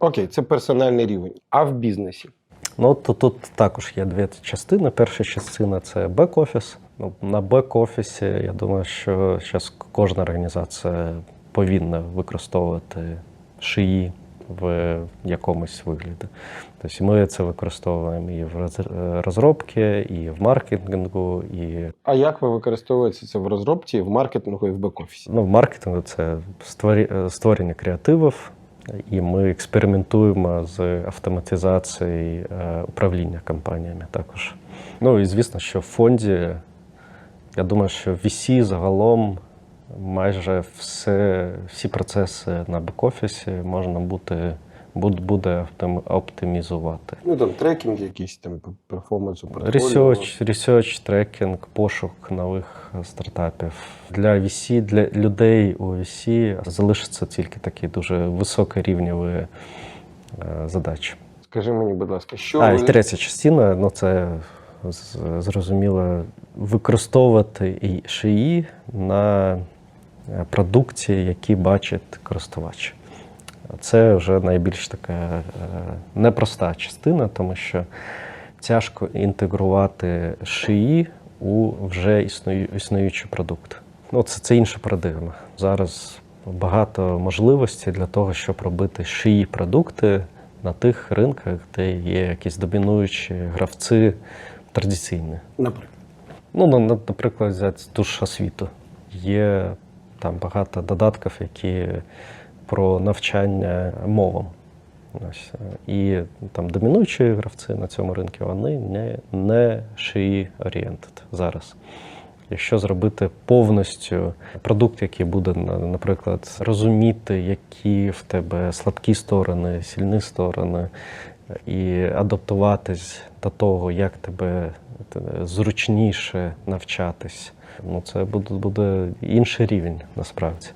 Окей, це персональний рівень. А в бізнесі? Ну, то тут також є дві частини. Перша частина це бек-офіс. Ну, на бек-офісі, я думаю, що зараз кожна організація повинна використовувати шиї в якомусь вигляді. Тобто ми це використовуємо і в розробці, і в маркетингу, і А як ви використовуєте це в розробці, в маркетингу і в бек-офісі? ну, в маркетингу це створення креативів, і ми експериментуємо з автоматизацією е, управління компаніями також. Ну і звісно, що в фонді, я думаю, що VC загалом майже все, всі процеси на бек-офісі можна бути, буде оптим- оптимізувати. Ну там трекінг якийсь там перформансу. Research, research, трекінг, пошук нових стартапів. Для VC, для людей у VC залишаться тільки такі дуже високорівневі е, задачі. Скажи мені, будь ласка, що А, ви... і третя частина ну це зрозуміло використовувати і шиї на е, продукції, які бачить користувач. Це вже найбільш така е, непроста частина, тому що тяжко інтегрувати шиї у вже існую, існуючий продукт. Ну, це, це інша парадигма. Зараз багато можливостей для того, щоб робити шиї продукти на тих ринках, де є якісь домінуючі гравці традиційні. Наприклад. Ну, на- на- наприклад, взяти ту ж освіту. Є там багато додатків, які про навчання мовам. Ось. е, І там домінуючі гравці на цьому ринку, вони не, не шиї орієнтед зараз. Якщо зробити повністю продукт, який буде, наприклад, розуміти, які в тебе слабкі сторони, сильні сторони, і адаптуватись до того, як тебе е, зручніше навчатись, ну це буде, буде інший рівень насправді.